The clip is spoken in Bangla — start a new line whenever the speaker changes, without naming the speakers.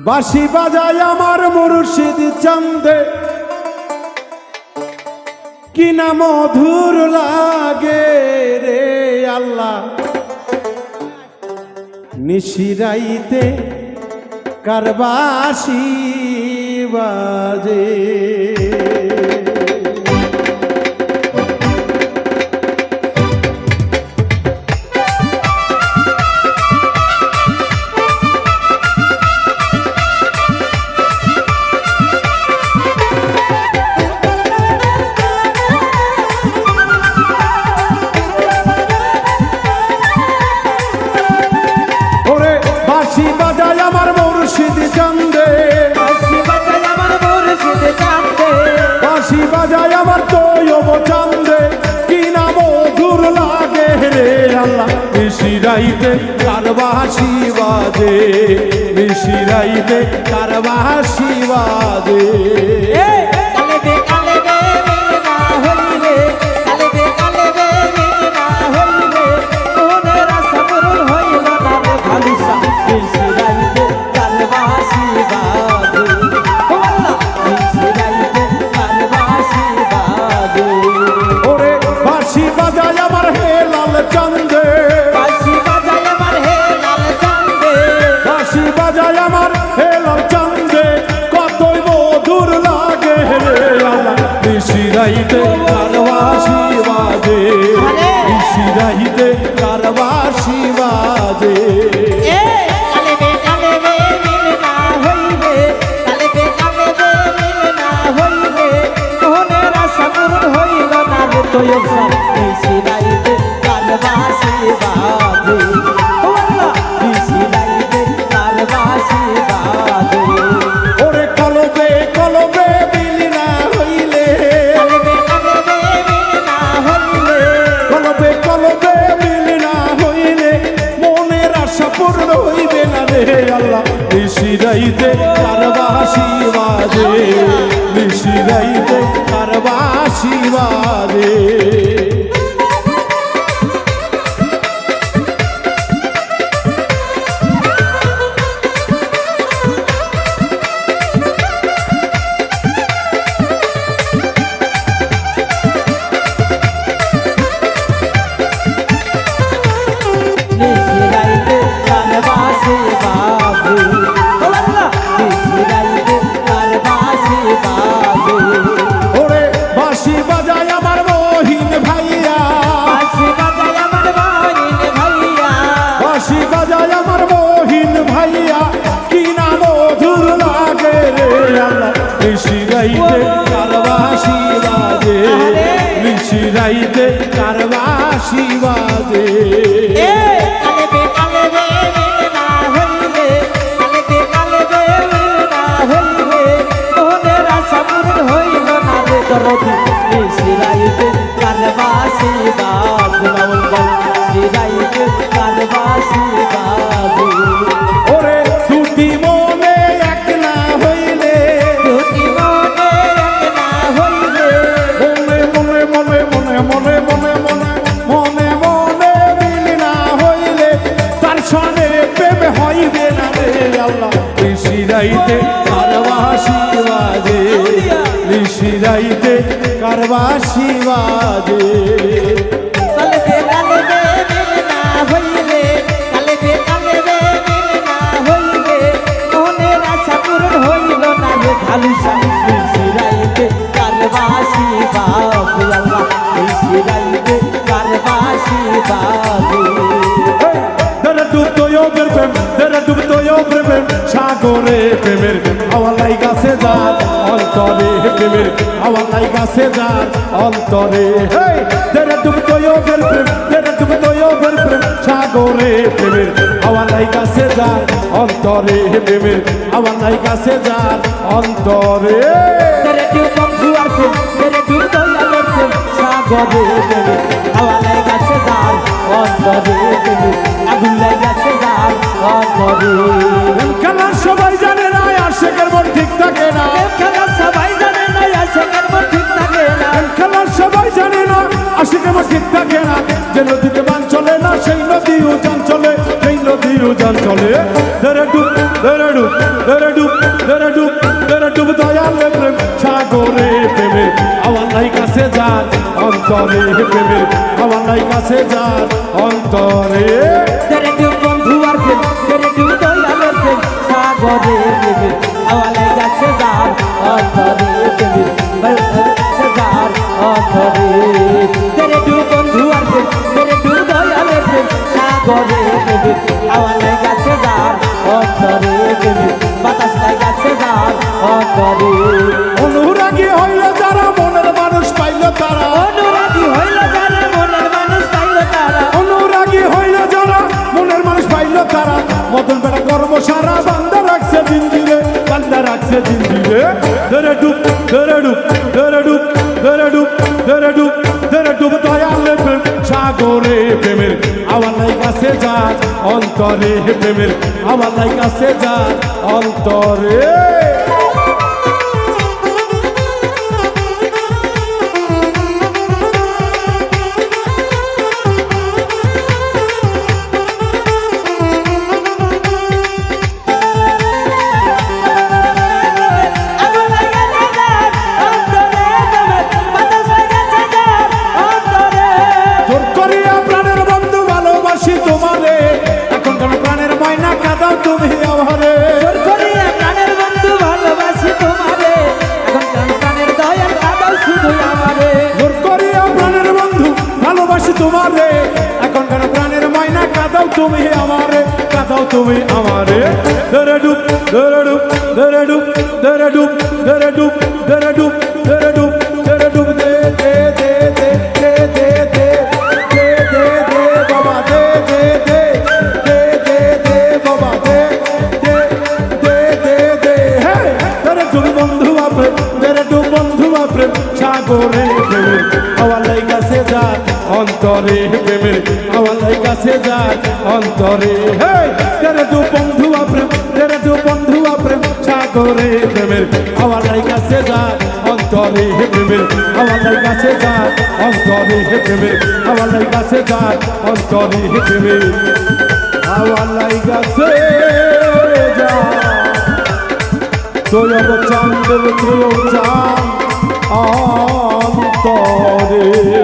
বাসি বাজায় আমার মুর্শিদ চন্দে। কি না মধুর লাগে রে আল্লাহ। নিশিরাইতে কারবাসি বাজে। মিশিরাইতে তার বাসি বাজে
মিশিরাইতে তার বাসি বাজে
বাবু। যাইতে কারবাসি বাজে। সিরাইতে কারবাসি
বাবু সিরাইতে কারবাসি বাবু রাইতে
কারবাসি বাজে
নিশি রাইতে
কারবাসি বাজে
কালু
সাহেব রাইতে কারবাসি বাজে প্রেমের হাওয়া তাই গাছে যার অন্তরে। তেরে তুমি তৈবের প্রেম, তেরে তুমি তৈবের প্রেম। সাগরে প্রেমের হাওয়া তাই গাছে যার অন্তরে।
প্রেমের হাওয়া তাই গাছে যার অন্তরে।
ধরে ডুব ধরে ডুব দয়ালে প্রেম, সাগরে প্রেমে, আমার নাই কাছে যান, অন্তরে প্রেমে, আমার নাই কাছে যান, অন্তরে।
তেরে ডুব বন্ধু আর প্রেম তেরে ডুব দয়ালের প্রেম, সাগরে প্রেমে আওয়ালে অন্তরে
অনুরাগী হইল যারা মনের মানুষ পাইল তারা।
অনুরাগী হইল যারা মনের মানুষ পাইল তারা।
অনুরাগী হইল যারা মনের মানুষ পাইল তারা। মতন বেড়া কর্ম সারা বান্দা রাখছে জিঞ্জিরে বান্দা রাখছে জিঞ্জিরে ধরে ডুব ধরে ডুব ধরে ডুব ধরে ডুব ধরে ডুব ধরে ডুব দয়ালে প্রেম সাগরে প্রেমের আমার কাছে যান অন্তরে প্রেমের আমার কাছে যান অন্তরে। তুমি আমারে ধরে ডুব ধরে ডুব ধরে ডুব ধরে ডুব ধরে ডুব ধরে ডুব ধরে ডুব ধরে ডুব দে দে দে দে দে দে দে দে দে দে বাবা দে দে দে দে দে দে বাবা দে দে দে দে দে হে ধরে ডুব বন্ধু আপে ধরে ডুব বন্ধু আপে সাগরে প্রেমের আওয়ালাই কাছে যান অন্তরে প্রেমের ভাসে যায় অন্তরে। হে তেরে দু বন্ধুয়া প্রেম, তেরে দু বন্ধুয়া প্রেম, সাগরে প্রেমের আমার কাছে যায় অন্তরে হে প্রেমের আমার কাছে যায় অন্তরে হে প্রেমের আমার কাছে যায় অন্তরে হে প্রেমের আমার কাছে যায় চলব অন্তরে।